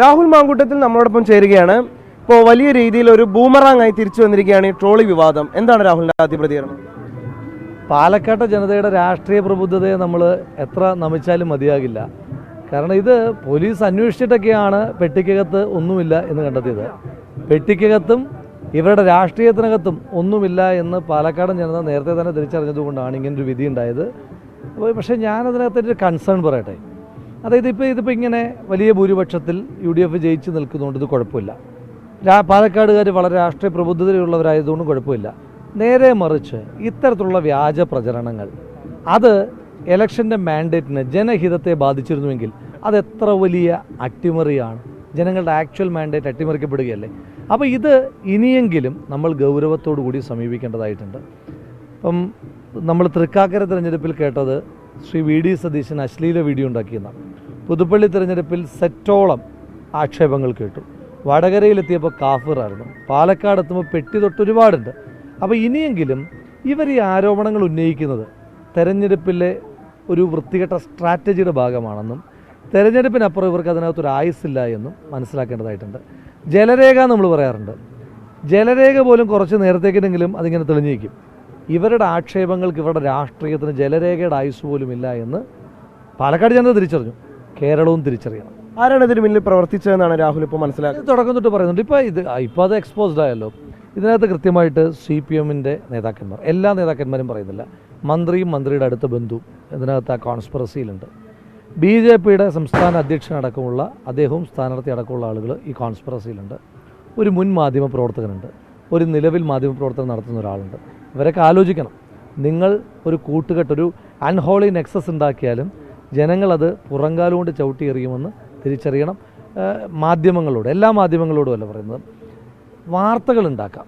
രാഹുൽ മാങ്കൂട്ടത്തിൽ നമ്മളോടൊപ്പം ചേരുകയാണ്. ഇപ്പോൾ വലിയ രീതിയിൽ ഒരു ബൂമറാങ് ആയി തിരിച്ചു വന്നിരിക്കുകയാണ് ഈ ട്രോളി വിവാദം. എന്താണ് രാഹുലിന്റെ ആദ്യ പ്രതികരണം? പാലക്കാട്ടെ ജനതയുടെ രാഷ്ട്രീയ പ്രബുദ്ധതയെ നമ്മൾ എത്ര നമിച്ചാലും മതിയാകില്ല. കാരണം ഇത് പോലീസ് അന്വേഷിച്ചിട്ടൊക്കെയാണ് പെട്ടിക്കകത്ത് ഒന്നുമില്ല എന്ന് കണ്ടെത്തിയത്. പെട്ടിക്കകത്തും ഇവരുടെ രാഷ്ട്രീയത്തിനകത്തും ഒന്നുമില്ല എന്ന് പാലക്കാടൻ ജനത നേരത്തെ തന്നെ തിരിച്ചറിഞ്ഞതുകൊണ്ടാണ് ഇങ്ങനൊരു വിധി ഉണ്ടായത്. പക്ഷേ ഞാനതിനകത്തൊരു കൺസേൺ പറയട്ടെ. അതായത് ഇപ്പോൾ ഇതിപ്പോൾ ഇങ്ങനെ വലിയ ഭൂരിപക്ഷത്തിൽ യു ഡി എഫ് ജയിച്ച് നിൽക്കുന്നതുകൊണ്ട് ഇത് കുഴപ്പമില്ല. പാലക്കാടുകാർ വളരെ രാഷ്ട്രീയ പ്രബുദ്ധതയുള്ളവരായതുകൊണ്ട് കുഴപ്പമില്ല. നേരെ മറിച്ച് ഇത്തരത്തിലുള്ള വ്യാജ പ്രചരണങ്ങൾ അത് ഇലക്ഷന്റെ മാൻഡേറ്റിന് ജനഹിതത്തെ ബാധിച്ചിരുന്നുവെങ്കിൽ അത് എത്ര വലിയ അട്ടിമറിയാണ്. ജനങ്ങളുടെ ആക്ച്വൽ മാൻഡേറ്റ് അട്ടിമറിക്കപ്പെടുകയല്ലേ? അപ്പോൾ ഇത് ഇനിയെങ്കിലും നമ്മൾ ഗൗരവത്തോടു കൂടി സമീപിക്കേണ്ടതായിട്ടുണ്ട്. ഇപ്പം നമ്മൾ തൃക്കാക്കര തിരഞ്ഞെടുപ്പിൽ കേട്ടത് ശ്രീ വി ഡി സതീശൻ അശ്ലീല വീഡിയോ ഉണ്ടാക്കിയെന്നാണ് പുതുപ്പള്ളി തിരഞ്ഞെടുപ്പിൽ സെറ്റോളം ആക്ഷേപങ്ങൾ കേട്ടു. വടകരയിലെത്തിയപ്പോൾ കാഫിറായിരുന്നു പാലക്കാട് എത്തുമ്പോൾ പെട്ടി തൊട്ട് ഒരുപാടുണ്ട്. അപ്പോൾ ഇനിയെങ്കിലും ഇവർ ഈ ആരോപണങ്ങൾ ഉന്നയിക്കുന്നത് തെരഞ്ഞെടുപ്പിലെ ഒരു വൃത്തികെട്ട സ്ട്രാറ്റജിയുടെ ഭാഗമാണെന്നും തെരഞ്ഞെടുപ്പിനപ്പുറം ഇവർക്ക് അതിനകത്തൊരു ആയുസ്സില്ല എന്നും മനസ്സിലാക്കേണ്ടതായിട്ടുണ്ട്. ജലരേഖ നമ്മൾ പറയാറുണ്ട്. ജലരേഖ പോലും കുറച്ച് നേരത്തേക്കിനെങ്കിലും അതിങ്ങനെ തെളിഞ്ഞിരിക്കും. ഇവരുടെ ആക്ഷേപങ്ങൾക്ക് ഇവരുടെ രാഷ്ട്രീയത്തിന് ജലരേഖയുടെ ആയുസ് പോലുമില്ല ഇല്ല എന്ന് പാലക്കാട് ജനത തിരിച്ചറിഞ്ഞു. കേരളവും തിരിച്ചറിയണം. ആരാണ് ഇതിന് മുന്നിൽ പ്രവർത്തിച്ചതെന്നാണ് രാഹുൽ ഇപ്പോൾ മനസ്സിലാക്കുന്നത്? തുടക്കം തൊട്ട് പറയുന്നുണ്ട്. ഇപ്പോൾ ഇത് ഇപ്പോൾ അത് എക്സ്പോസ്ഡ് ആയല്ലോ. ഇതിനകത്ത് കൃത്യമായിട്ട് സി പി എമ്മിന്റെ നേതാക്കന്മാർ എല്ലാ നേതാക്കന്മാരും പറയുന്നില്ല. മന്ത്രിയും മന്ത്രിയുടെ അടുത്ത ബന്ധു ഇതിനകത്ത് ആ കോൺസ്പിറസിയിലുണ്ട് ബി ജെ പിയുടെ സംസ്ഥാന അധ്യക്ഷനടക്കമുള്ള അദ്ദേഹവും സ്ഥാനാർത്ഥി അടക്കമുള്ള ആളുകൾ ഈ കോൺസ്പിറസിയിലുണ്ട് ഒരു മുൻ മാധ്യമ പ്രവർത്തകനുണ്ട്. ഒരു നിലവിൽ മാധ്യമ പ്രവർത്തനം നടത്തുന്ന ഒരാളുണ്ട്. ഇവരൊക്കെ ആലോചിക്കണം. നിങ്ങൾ ഒരു കൂട്ടുകെട്ട് ഒരു അൺഹോളി നെക്സസ് ഉണ്ടാക്കിയാലും ജനങ്ങളത് പുറങ്കാലുകൊണ്ട് ചവിട്ടി എറിയുമെന്ന് തിരിച്ചറിയണം. മാധ്യമങ്ങളോട് എല്ലാ മാധ്യമങ്ങളോടും അല്ല പറയുന്നത്. വാർത്തകൾ ഉണ്ടാക്കാം.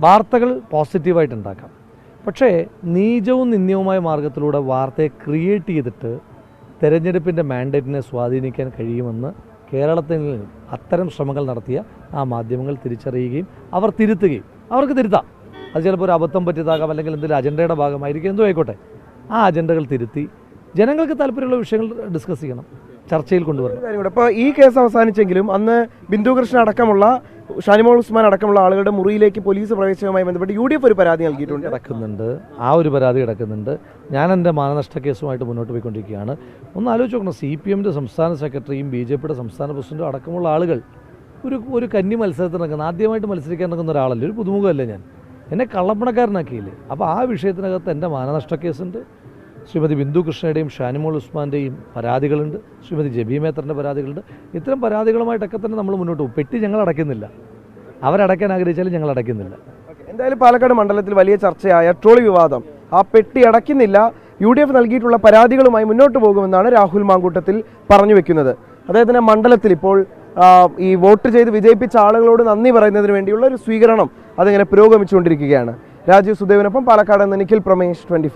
വാർത്തകൾ പോസിറ്റീവായിട്ട് ഉണ്ടാക്കാം. പക്ഷേ നീചവും നിന്ദ്യവുമായ മാർഗത്തിലൂടെ വാർത്തയെ ക്രിയേറ്റ് ചെയ്തിട്ട് തെരഞ്ഞെടുപ്പിന്റെ മാൻഡേറ്റിനെ സ്വാധീനിക്കാൻ കഴിയുമെന്ന് കേരളത്തിൽ അത്തരം ശ്രമങ്ങൾ നടത്തിയ ആ മാധ്യമങ്ങൾ തിരിച്ചറിയുകയും അവർ തിരുത്തുകയും അവർക്ക് തിരുത്താം. അത് ചിലപ്പോൾ ഒരു അബദ്ധം പറ്റിയതാകാം അല്ലെങ്കിൽ എന്തെങ്കിലും അജണ്ടയുടെ ഭാഗമായിരിക്കും. എന്തോ ആയിക്കോട്ടെ. ആ അജണ്ടകൾ തിരുത്തി ജനങ്ങൾക്ക് താല്പര്യമുള്ള വിഷയങ്ങൾ ഡിസ്കസ് ചെയ്യണം. ചർച്ചയിൽ കൊണ്ടുവരണം. അപ്പോൾ ഇപ്പോൾ ഈ കേസ് അവസാനിച്ചെങ്കിലും അന്ന് ബിന്ദു കൃഷ്ണൻ അടക്കമുള്ള ഷാനിമോൾ ഉസ്മാൻ അടക്കമുള്ള ആളുകളുടെ മുറിയിലേക്ക് പോലീസ് പ്രവേശനവുമായി ബന്ധപ്പെട്ട് യു ഡി എഫ് ഒരു പരാതി നൽകിയിട്ടുണ്ട്. കിടക്കുന്നുണ്ട്. ആ ഒരു പരാതി കിടക്കുന്നുണ്ട്. ഞാൻ എന്റെ മാനനഷ്ട കേസുമായിട്ട് മുന്നോട്ട് പോയിക്കൊണ്ടിരിക്കുകയാണ്. ഒന്ന് ആലോചിച്ച് നോക്കണം. സി പി എമ്മിന്റെ സംസ്ഥാന സെക്രട്ടറിയും ബി ജെ പിയുടെ സംസ്ഥാന പ്രസിഡന്റും അടക്കമുള്ള ആളുകൾ ഒരു ഒരു കന്നി മത്സരത്തിനിറങ്ങുന്ന ആദ്യമായിട്ട് മത്സരിക്കാൻ ഇറങ്ങുന്ന ഒരാളല്ലേ? ഒരു പുതുമുഖമല്ലേ ഞാൻ? എന്നെ കള്ളപ്പണക്കാരനാക്കിയില്ലേ? അപ്പോൾ ആ വിഷയത്തിനകത്ത് എന്റെ മാനനഷ്ട കേസുണ്ട്. ശ്രീമതി ബിന്ദു കൃഷ്ണയുടെയും ഷാനിമോൾ ഉസ്മാന്റെയും പരാതികളുണ്ട്. ശ്രീമതി ജബി മേത്തറിന്റെ പരാതികളുണ്ട്. ഇത്തരം പരാതികളുമായിട്ടൊക്കെ തന്നെ നമ്മൾ മുന്നോട്ട് പോകും. പെട്ടി ഞങ്ങൾ അടയ്ക്കുന്നില്ല. അവരടയ്ക്കാൻ ആഗ്രഹിച്ചാലും ഞങ്ങൾ അടയ്ക്കുന്നില്ല. എന്തായാലും പാലക്കാട് മണ്ഡലത്തിൽ വലിയ ചർച്ചയായ ട്രോളി വിവാദം. ആ പെട്ടി അടയ്ക്കുന്നില്ല. യു ഡി എഫ് നൽകിയിട്ടുള്ള പരാതികളുമായി മുന്നോട്ട് പോകുമെന്നാണ് രാഹുൽ മാങ്കൂട്ടത്തിൽ പറഞ്ഞു വെക്കുന്നത്. തന്നെ മണ്ഡലത്തിൽ ഇപ്പോൾ ഈ വോട്ട് ചെയ്ത് വിജയിപ്പിച്ച ആളുകളോട് നന്ദി പറയുന്നതിന് വേണ്ടിയുള്ള ഒരു സ്വീകരണം അതിങ്ങനെ പുരോഗമിച്ചുകൊണ്ടിരിക്കുകയാണ്. രാജീവ് സുദേവിനൊപ്പം പാലക്കാട് നിഖിൽ പ്രമേഷ് ട്വന്റി